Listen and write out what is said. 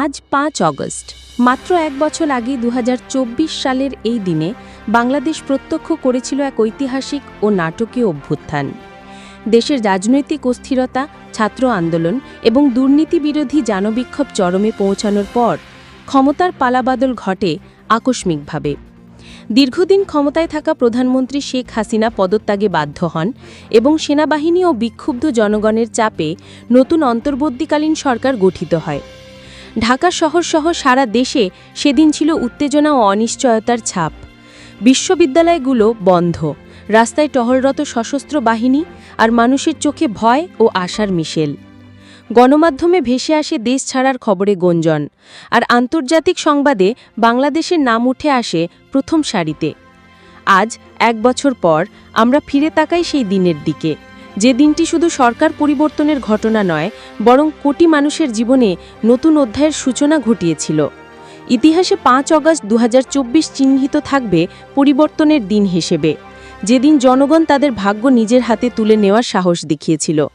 আজ পাঁচ অগস্ট। মাত্র এক বছর আগে দু হাজার চব্বিশ সালের এই দিনে বাংলাদেশ প্রত্যক্ষ করেছিল এক ঐতিহাসিক ও নাটকীয় অভ্যুত্থান। দেশের রাজনৈতিক অস্থিরতা, ছাত্র আন্দোলন এবং দুর্নীতি বিরোধী জনবিক্ষোভ চরমে পৌঁছানোর পর ক্ষমতার পালাবাদল ঘটে আকস্মিকভাবে। দীর্ঘদিন ক্ষমতায় থাকা প্রধানমন্ত্রী শেখ হাসিনা পদত্যাগে বাধ্য হন এবং সেনাবাহিনী ও বিক্ষুব্ধ জনগণের চাপে নতুন অন্তর্বর্তীকালীন সরকার গঠিত হয়। ঢাকা শহর সহ সারা দেশে সেদিন ছিল উত্তেজনা ও অনিশ্চয়তার ছাপ। বিশ্ববিদ্যালয়গুলো বন্ধ, রাস্তায় টহলরত সশস্ত্র বাহিনী আর মানুষের চোখে ভয় ও আশার মিশেল। গণমাধ্যমে ভেসে আসে দেশ ছাড়ার খবরে গঞ্জন, আর আন্তর্জাতিক সংবাদে বাংলাদেশের নাম উঠে আসে প্রথম সারিতে। আজ, এক বছর পর, আমরা ফিরে তাকাই সেই দিনের দিকে। যে দিনটি শুধু সরকার পরিবর্তনের ঘটনা নয়, বরং কোটি মানুষের জীবনে নতুন অধ্যায়ের সূচনা ঘটিয়েছিল। ইতিহাসে পাঁচ অগস্ট দু হাজার চব্বিশ চিহ্নিত থাকবে পরিবর্তনের দিন হিসেবে। যেদিন জনগণ তাদের ভাগ্য নিজের হাতে তুলে নেওয়ার সাহস দেখিয়েছিল।